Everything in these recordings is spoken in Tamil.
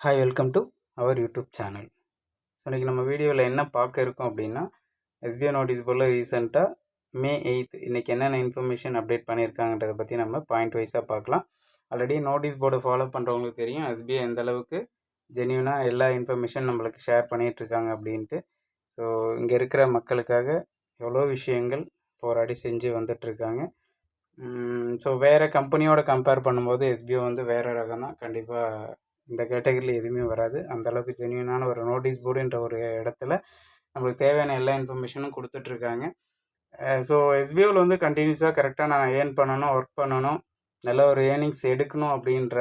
Hi welcome to our YouTube channel so இன்றைக்கி நம்ம வீடியோவில் என்ன பார்க்க இருக்கோம் அப்படின்னா எஸ்பிஐ நோட்டீஸ் போல் ரீசெண்டாக மே எயித் இன்றைக்கி என்னென்ன இன்ஃபர்மேஷன் அப்டேட் பண்ணியிருக்காங்கன்றதை பற்றி நம்ம பாயிண்ட் வைஸாக பார்க்கலாம். ஆல்ரெடி நோட்டீஸ் போர்டை ஃபாலோ பண்ணுறவங்களுக்கு தெரியும் எஸ்பிஐ எந்த அளவுக்கு ஜென்யூனாக எல்லா இன்ஃபர்மேஷன் நம்மளுக்கு ஷேர் பண்ணிகிட்ருக்காங்க அப்படின்ட்டு. ஸோ இங்கே இருக்கிற மக்களுக்காக எவ்வளோ விஷயங்கள் போராடி செஞ்சு வந்துட்டுருக்காங்க. ஸோ வேறு கம்பெனியோட கம்பேர் பண்ணும்போது எஸ்பிஓ வந்து வேறு ரகம் தான் கண்டிப்பாக இந்த கேட்டகரியில் எதுவுமே வராது. அந்தளவுக்கு ஜென்யூனான ஒரு நோட்டீஸ் போர்டுன்ற ஒரு இடத்துல நம்மளுக்கு தேவையான எல்லா இன்ஃபர்மேஷனும் கொடுத்துட்ருக்காங்க. ஸோ எஸ்பிஓவில் வந்து கண்டினியூஸாக கரெக்டாக நான் ஏர்ன் பண்ணணும் ஒர்க் பண்ணணும் நல்ல ஒரு ஏர்னிங்ஸ் எடுக்கணும் அப்படின்ற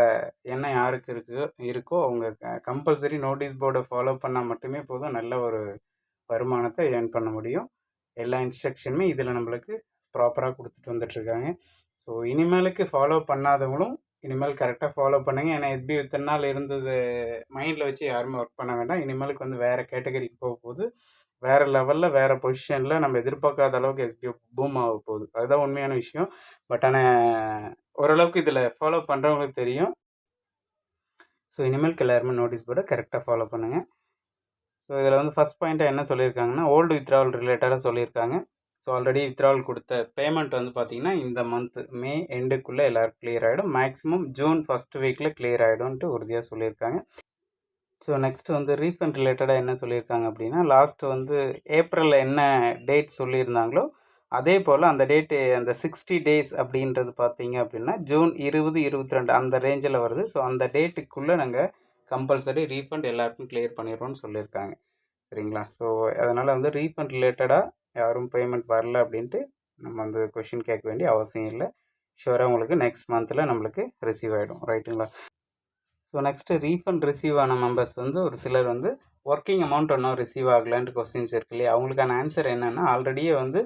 எண்ணம் யாருக்கு இருக்கோ இருக்கோ அவங்க கம்பல்சரி நோட்டீஸ் போர்டை ஃபாலோ பண்ணால் மட்டுமே போதும் நல்ல ஒரு வருமானத்தை ஏர்ன் பண்ண முடியும். எல்லா இன்ஸ்ட்ரக்ஷனுமே இதில் நம்மளுக்கு ப்ராப்பராக கொடுத்துட்டு வந்துட்டுருக்காங்க ஸோ இனிமேலுக்கு ஃபாலோ பண்ணாதவங்களும் இனிமேல் கரெக்டாக ஃபாலோ பண்ணுங்கள் ஏன்னா எஸ்பி இத்தனை நாள் இருந்தது மைண்டில் வச்சு யாருமே ஒர்க் பண்ண வேண்டாம். இனிமேலுக்கு வந்து வேறு கேட்டகரிக்கு போக போகுது. வேறு லெவலில் வேறு பொசிஷனில் நம்ம எதிர்பார்க்காத அளவுக்கு எஸ்பி பூம் ஆக போகுது. அதுதான் உண்மையான விஷயம். பட் ஆனால் ஓரளவுக்கு இதில் ஃபாலோ பண்ணுறவங்களுக்கு தெரியும். ஸோ இனிமேலுக்கு எல்லாருமே நோட்டீஸ் போர்டை கரெக்டாக ஃபாலோ பண்ணுங்கள் ஸோ இதில் வந்து ஃபஸ்ட் பாயிண்ட்டாக என்ன சொல்லியிருக்காங்கன்னா ஓல்டு வித்ராவல் ரிலேட்டடாக சொல்லியிருக்காங்க. ஸோ ஆல்ரெடி வித்ரால் கொடுத்த பேமெண்ட் வந்து பார்த்திங்கன்னா இந்த மந்த் மே எண்டுக்குள்ளே எல்லோரும் கிளியர் ஆகிடும் மேக்ஸிமம் ஜூன் ஃபஸ்ட் வீக்கில் கிளியர் ஆகிடும்ன்ட்டு உறுதியாக சொல்லியிருக்காங்க. ஸோ நெக்ஸ்ட் வந்து ரீஃபண்ட் ரிலேட்டடாக என்ன சொல்லியிருக்காங்க அப்படின்னா லாஸ்ட் வந்து ஏப்ரலில் என்ன டேட் சொல்லியிருந்தாங்களோ அதே போல் அந்த டேட்டு அந்த சிக்ஸ்டி டேஸ் அப்படின்றது பார்த்தீங்க அப்படின்னா ஜூன் இருபது இருபத்தி ரெண்டு அந்த ரேஞ்சில் வருது. ஸோ அந்த டேட்டுக்குள்ளே நாங்கள் கம்பல்சரி ரீஃபண்ட் எல்லாருக்கும் கிளியர் பண்ணிடுவோம்னு சொல்லியிருக்காங்க. சரிங்களா? ஸோ அதனால் வந்து ரீஃபண்ட் ரிலேட்டடாக யாரும் பேமெண்ட் வரல அப்படின்ட்டு நம்ம வந்து கொஷின் கேட்க வேண்டிய அவசியம் இல்லை. ஷுவராக உங்களுக்கு நெக்ஸ்ட் மந்தில் நம்மளுக்கு ரிசீவ் ஆகிடும் ரைட்டுங்களா ஸோ நெக்ஸ்ட்டு ரீஃபண்ட் ரிசீவ் ஆன மெம்பர்ஸ் வந்து ஒரு சிலர் வந்து ஒர்க்கிங் அமௌண்ட் ஒன்றும் ரிசீவ் ஆகலான்ட்டு கொஸ்டின்ஸ் இருக்கு இல்லையா? அவங்களுக்கான ஆன்சர் என்னென்னா ஆல்ரெடியே வந்து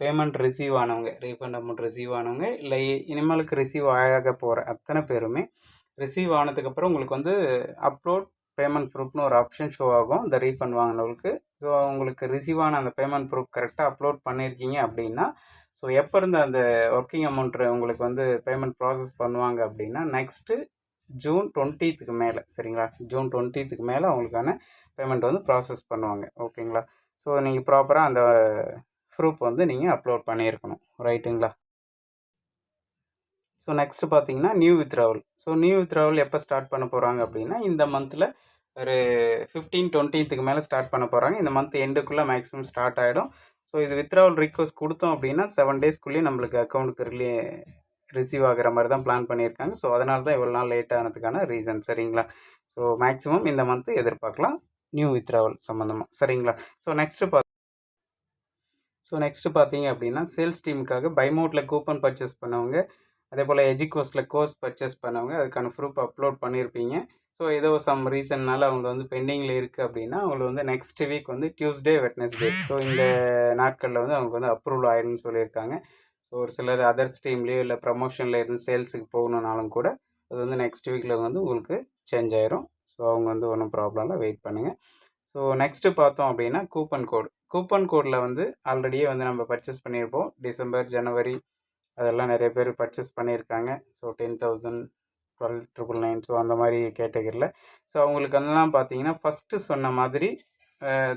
பேமெண்ட் ரிசீவ் ஆனவங்க ரீஃபண்ட் அமௌண்ட் ரிசீவ் ஆனவங்க இல்லை இனிமேலுக்கு ரிசீவ் ஆக போகிற அத்தனை பேருமே ரிசீவ் ஆனதுக்கப்புறம் உங்களுக்கு வந்து அப்லோட் பேமெண்ட் ப்ரூஃப்னு ஒரு ஆப்ஷன் ஷோ ஆகும். இந்த ரீஃபண்ட் வாங்கினவங்களுக்கு ஸோ உங்களுக்கு ரிசீவ் ஆன அந்த பேமெண்ட் ப்ரூஃப் கரெக்டாக அப்லோட் பண்ணியிருக்கீங்க அப்படின்னா ஸோ எப்போ இருந்து அந்த ஒர்க்கிங் அமௌண்ட் உங்களுக்கு வந்து பேமெண்ட் ப்ராசஸ் பண்ணுவாங்க அப்படின்னா நெக்ஸ்ட்டு ஜூன் டுவெண்ட்டீத்துக்கு மேலே சரிங்களா? ஜூன் டுவெண்ட்டீத்துக்கு மேலே அவங்களுக்கான பேமெண்ட் வந்து ப்ராசஸ் பண்ணுவாங்க. ஓகேங்களா ஸோ நீங்கள் ப்ராப்பராக அந்த ப்ரூஃப் வந்து நீங்கள் அப்லோட் பண்ணியிருக்கணும். ரைட்டுங்களா ஸோ நெக்ஸ்ட்டு பார்த்தீங்கன்னா new withdrawal so new withdrawal எப்போ ஸ்டார்ட் பண்ண போகிறாங்க அப்படின்னா இந்த மந்தில் ஒரு ஃபிஃப்டீன் டுவெண்ட்டீத்துக்கு மேலே ஸ்டார்ட் பண்ண போகிறாங்க இந்த மந்த் எண்டுக்குள்ளே மேக்ஸிமம் ஸ்டார்ட் ஆகிடும் ஸோ இது வித்ராவல் ரிக்வஸ்ட் கொடுத்தோம் அப்படின்னா செவன் டேஸ்க்குள்ளேயே நம்மளுக்கு அக்கௌண்ட்டுக்கு ரிலே ரிசீவ் ஆகிற மாதிரி தான் பிளான் பண்ணியிருக்காங்க. ஸோ அதனால தான் இவ்வளோ நாள் லேட் ஆனதுக்கான ரீசன் சரிங்களா? ஸோ மேக்ஸிமம் இந்த மந்த்து எதிர்பார்க்கலாம் நியூ வித்ராவல் சம்மந்தமாக சரிங்களா? ஸோ நெக்ஸ்ட்டு பார்த்து ஸோ நெக்ஸ்ட்டு பார்த்தீங்க அப்படின்னா சேல்ஸ் டீமுக்காக பைமோட்டில் கூப்பன் பர்ச்சேஸ் பண்ணவங்க அதே போல் எஜிகோஸில் கோர்ஸ் பர்ச்சேஸ் பண்ணவங்க அதுக்கான ப்ரூஃப் அப்லோட் பண்ணியிருப்பீங்க. ஸோ ஏதோ சம் ரீசன்னால் அவங்க வந்து பெண்டிங்கில் இருக்குது அப்படின்னா அவங்களுக்கு வந்து நெக்ஸ்ட் வீக் வந்து டியூஸ்டே வெட்னஸ்டே ஸோ இந்த நாட்களில் வந்து அவங்க வந்து அப்ரூவல் ஆயிடும்னு சொல்லியிருக்காங்க. ஸோ ஒரு சிலர் அதர்ஸ் டீம்லேயோ இல்லை ப்ரமோஷனில் இருந்து சேல்ஸுக்கு போகணுன்னாலும் கூட அது வந்து நெக்ஸ்ட் வீக்கில் வந்து உங்களுக்கு சேஞ்ச் ஆயிரும். ஸோ அவங்க வந்து ஒன்றும் ப்ராப்ளம் இல்லை. வெயிட் பண்ணுங்கள் ஸோ நெக்ஸ்ட்டு பார்த்தோம் அப்படின்னா கூப்பன் கோடு கூப்பன் கோடில் வந்து ஆல்ரெடியே வந்து நம்ம பர்ச்சேஸ் பண்ணியிருப்போம். டிசம்பர் ஜனவரி அதெல்லாம் நிறைய பேர் பர்ச்சேஸ் பண்ணியிருக்காங்க. So ten thousand twelve triple nine so அந்த மாதிரி கேட்டகரியில் ஸோ அவங்களுக்கு அதெல்லாம் பார்த்தீங்கன்னா ஃபஸ்ட்டு சொன்ன மாதிரி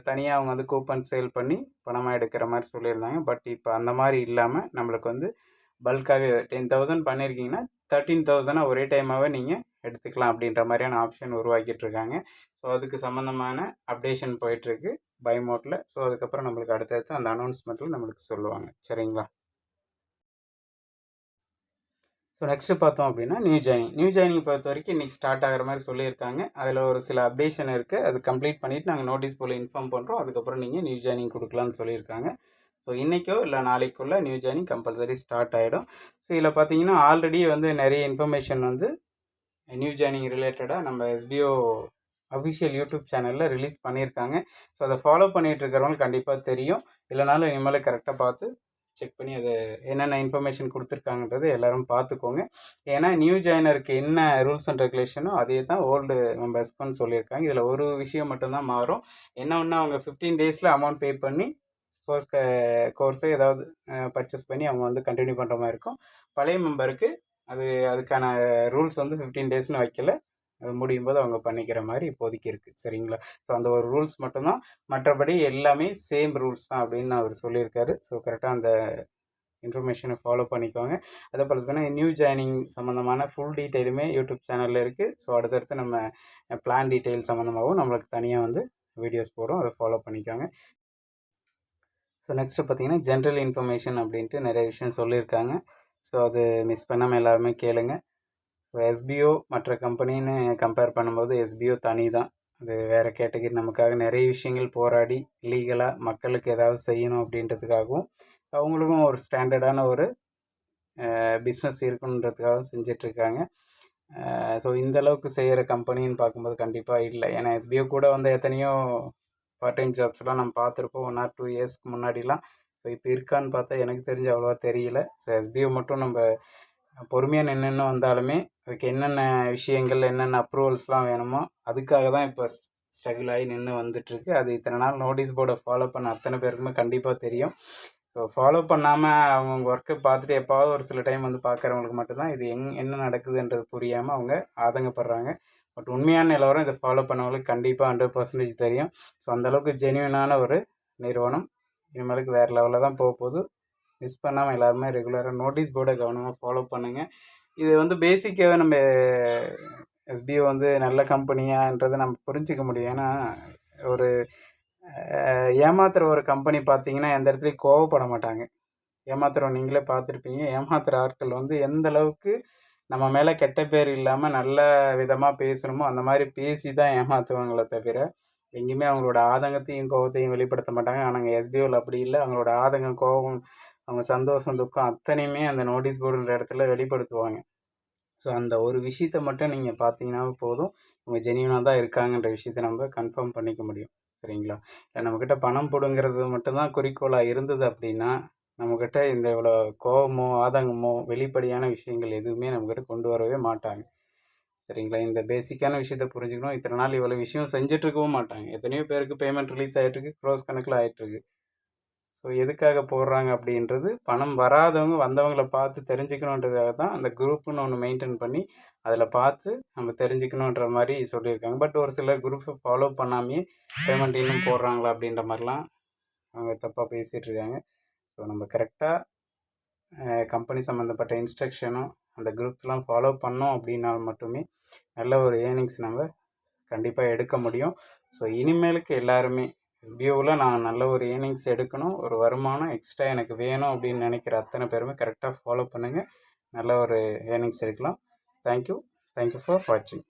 தனியாக அவங்க வந்து கூப்பன் சேல் பண்ணி பணமாக எடுக்கிற மாதிரி சொல்லியிருந்தாங்க. பட் இப்போ அந்த மாதிரி இல்லாமல் நம்மளுக்கு வந்து பல்காகவே டென் தௌசண்ட் பண்ணியிருக்கீங்கன்னா தேர்ட்டீன் தௌசண்டாக ஒரே டைமாகவே நீங்கள் எடுத்துக்கலாம் அப்படின்ற மாதிரியான ஆப்ஷன் உருவாக்கிட்டு இருக்காங்க ஸோ அதுக்கு சம்மந்தமான அப்டேஷன் போயிட்டுருக்கு பைமோட்டில் ஸோ அதுக்கப்புறம் நம்மளுக்கு அடுத்தடுத்து அந்த அனௌன்ஸ்மெண்ட்டில் நம்மளுக்கு சொல்லுவாங்க. சரிங்களா? ஸோ நெக்ஸ்ட்டு பார்த்தோம் அப்படின்னா நியூ ஜாயினிங் நியூ ஜாயினிங் பொறுத்த வரைக்கும் இன்றைக்கி ஸ்டார்ட் ஆகிற மாதிரி சொல்லியிருக்காங்க. அதில் ஒரு சில அப்டேஷன் இருக்குது அது கம்ப்ளீட் பண்ணிவிட்டு நாங்கள் நோட்டீஸ் போல் இன்ஃபார்ம் பண்ணுறோம் அதுக்கப்புறம் நீங்கள் நியூ ஜாயினிங் கொடுக்கலான்னு சொல்லியிருக்காங்க. ஸோ இன்றைக்கோ இல்லை நாளைக்குள்ளே நியூ ஜாயினிங் கம்பல்சரி ஸ்டார்ட் ஆகிடும் ஸோ இதில் பார்த்தீங்கன்னா ஆல்ரெடி வந்து நிறைய இன்ஃபர்மேஷன் வந்து நியூ ஜாயினிங் ரிலேட்டடாக நம்ம எஸ்பிஓ அஃபிஷியல் யூடியூப் சேனலில் ரிலீஸ் பண்ணியிருக்காங்க. ஸோ அதை ஃபாலோ பண்ணிகிட்டு கண்டிப்பாக தெரியும். இல்லைனாலும் இனிமேல் கரெக்டாக பார்த்து செக் பண்ணி அதை என்னென்ன இன்ஃபர்மேஷன் கொடுத்துருக்காங்கன்றது எல்லோரும் பார்த்துக்கோங்க. ஏன்னா நியூ ஜாயினருக்கு என்ன ரூல்ஸ் அண்ட் ரெகுலேஷனோ அதே தான் ஓல்டு மெம்பர்ஸ்க்குன்னு சொல்லியிருக்காங்க. இதில் ஒரு விஷயம் மட்டும்தான் மாறும். என்ன ஒன்று அவங்க ஃபிஃப்டீன் டேஸில் அமௌண்ட் பே பண்ணி கோர்ஸ் கோர்ஸை ஏதாவது பர்ச்சேஸ் பண்ணி அவங்க வந்து கண்டினியூ பண்ணுற மாதிரி இருக்கும். பழைய மெம்பருக்கு அது அதுக்கான ரூல்ஸ் வந்து ஃபிஃப்டீன் டேஸ்னு வைக்கல. முடியும் போது அவங்க பண்ணிக்கிற மாதிரி இப்போதைக்கு இருக்குது சரிங்களா? ஸோ அந்த ஒரு ரூல்ஸ் மட்டும்தான். மற்றபடி எல்லாமே சேம் ரூல்ஸ் தான் அப்படின்னு அவர் சொல்லியிருக்காரு. ஸோ கரெக்டாக அந்த இன்ஃபர்மேஷனை ஃபாலோ பண்ணிக்கோங்க. அதே போல் பார்த்தீங்கன்னா நியூ ஜாயினிங் சம்மந்தமான ஃபுல் டீட்டெயிலுமே யூடியூப் சேனலில் இருக்குது ஸோ அடுத்தடுத்து நம்ம பிளான் டீட்டெயில் சம்மந்தமாகவும் நம்மளுக்கு தனியாக வந்து வீடியோஸ் போகிறோம் அதை ஃபாலோ பண்ணிக்கோங்க. ஸோ நெக்ஸ்ட்டு பார்த்தீங்கன்னா ஜென்ரல் இன்ஃபர்மேஷன் அப்படின்ட்டு நிறைய விஷயம் சொல்லியிருக்காங்க. ஸோ அது மிஸ் பண்ணாமல் எல்லாருமே கேளுங்கள் எஸ்பிஓ மற்ற கம்பெனின்னு கம்பேர் பண்ணும்போது எஸ்பிஓ தனி தான் அது வேறு கேட்டகரி நமக்காக நிறைய விஷயங்கள் போராடி லீகலாக மக்களுக்கு ஏதாவது செய்யணும் அப்படின்றதுக்காகவும் அவங்களுக்கும் ஒரு ஸ்டாண்டர்டான ஒரு பிஸ்னஸ் இருக்குன்றதுக்காக செஞ்சிட்ருக்காங்க. ஸோ இந்த அளவுக்கு செய்கிற கம்பெனின்னு பார்க்கும்போது கண்டிப்பாக இல்லை. ஏன்னா எஸ்பிஓ கூட வந்து எத்தனையோ பார்ட் டைம் ஜாப்ஸ்லாம் நம்ம பார்த்துருப்போம். ஒன் ஆர் டூ இயர்ஸ்க்கு முன்னாடிலாம். ஸோ இப்போ இருக்கான்னு பார்த்தா எனக்கு தெரிஞ்சு அவ்வளோவா தெரியல. ஸோ எஸ்பிஓ மட்டும் நம்ம பொறுமையாக நின்று வந்தாலுமே அதுக்கு என்னென்ன விஷயங்கள் என்னென்ன அப்ரூவல்ஸ்லாம் வேணுமோ அதுக்காக தான் இப்போ ஸ்ட்ரகிள் ஆகி நின்று வந்துட்டுருக்கு. அது இத்தனை நாள் நோட்டீஸ் போர்டை ஃபாலோ பண்ண அத்தனை பேருக்குமே கண்டிப்பாக தெரியும். ஸோ ஃபாலோ பண்ணாமல் அவங்க ஒர்க்கை பார்த்துட்டு எப்பாவது ஒரு சில டைம் வந்து பார்க்குறவங்களுக்கு மட்டும்தான் இது எங் என்ன நடக்குதுன்றது புரியாமல் அவங்க ஆதங்கப்படுறாங்க. பட் உண்மையான நிலவரம் இதை ஃபாலோ பண்ணவங்களுக்கு கண்டிப்பாக ஹண்ட்ரட் பர்சன்டேஜ் தெரியும். ஸோ அந்தளவுக்கு ஜென்யூனான ஒரு நிறுவனம். இனிமேலுக்கு வேறு லெவலில் தான் போக போகுது மிஸ் பண்ணாமல் எல்லாருமே ரெகுலராக நோட்டீஸ் போர்டை கவனமாக ஃபாலோ பண்ணுங்கள் இது வந்து பேசிக்காகவே நம்ம எஸ்பிஓ வந்து நல்ல கம்பெனியான்றதை நம்ம புரிஞ்சிக்க முடியும். ஏன்னா ஒரு ஏமாத்துகிற ஒரு கம்பெனி பார்த்தீங்கன்னா எந்த இடத்துலையும் கோவப்பட மாட்டாங்க. ஏமாத்துறோம் நீங்களே பார்த்துருப்பீங்க. ஏமாத்துகிற ஆட்கள் வந்து எந்த அளவுக்கு நம்ம மேலே கெட்ட பேர் இல்லாமல் நல்ல விதமாக பேசணுமோ அந்த மாதிரி பேசி தான் ஏமாற்றுவாங்களே தவிர எங்கேயுமே அவங்களோட ஆதங்கத்தையும் கோபத்தையும் வெளிப்படுத்த மாட்டாங்க. ஆனால் எஸ்பிஓவில் அப்படி இல்லை. அவங்களோட ஆதங்கம் கோபம் அவங்க சந்தோஷம் துக்கம் அத்தனையுமே அந்த நோட்டீஸ் போர்டுன்ற இடத்துல வெளிப்படுத்துவாங்க. ஸோ அந்த ஒரு விஷயத்த மட்டும் நீங்கள் பார்த்தீங்கன்னா போதும். இவங்க ஜெனியூனாக தான் இருக்காங்கன்ற விஷயத்த நம்ம கன்ஃபார்ம் பண்ணிக்க முடியும். சரிங்களா? இல்லை நம்மக்கிட்ட பணம் போடுங்கிறது மட்டும்தான் குறிக்கோளாக இருந்தது அப்படின்னா நம்மக்கிட்ட இந்த இவ்வளோ கோபமோ ஆதங்கமோ வெளிப்படையான விஷயங்கள் எதுவுமே நம்மக்கிட்ட கொண்டு வரவே மாட்டாங்க. சரிங்களா? இந்த பேசிக்கான விஷயத்த புரிஞ்சுக்கணும். இத்தனை நாள் இவ்வளோ விஷயம் செஞ்சுட்ருக்கவும் மாட்டாங்க. எத்தனையோ பேருக்கு பேமெண்ட் ரிலீஸ் ஆகிட்டுருக்கு க்ரோஸ் கணக்கில் ஆகிட்டுருக்கு ஸோ எதுக்காக போடுறாங்க அப்படின்றது பணம் வராதவங்க வந்தவங்களை பார்த்து தெரிஞ்சுக்கணுன்றதுக்காக தான் அந்த குரூப்புன்னு ஒன்று மெயின்டைன் பண்ணி அதில் பார்த்து நம்ம தெரிஞ்சுக்கணுன்ற மாதிரி சொல்லியிருக்காங்க. பட் ஒரு சிலர் குரூப்பை ஃபாலோ பண்ணாமையே பேமெண்ட் இன்னும் போடுறாங்களா அப்படின்ற மாதிரிலாம் அவங்க தப்பாக பேசிகிட்டு இருக்காங்க. ஸோ நம்ம கரெக்டாக கம்பெனி சம்மந்தப்பட்ட இன்ஸ்ட்ரக்ஷனும் அந்த குரூப்லாம் ஃபாலோ பண்ணோம் அப்படின்னால் மட்டுமே நல்ல ஒரு ஏர்னிங்ஸ் நம்ம கண்டிப்பாக எடுக்க முடியும். ஸோ இனிமேலுக்கு எல்லாருமே எஸ்பிஓவில் நான் நல்ல ஒரு ஏர்னிங்ஸ் எடுக்கணும் ஒரு வருமானம் எக்ஸ்ட்ரா எனக்கு வேணும் அப்படின்னு நினைக்கிற அத்தனை பேருமே கரெக்டாக ஃபாலோ பண்ணுங்கள் நல்ல ஒரு ஏர்னிங்ஸ் எடுக்கலாம். தேங்க்யூ தேங்க்யூ ஃபார் வாட்சிங்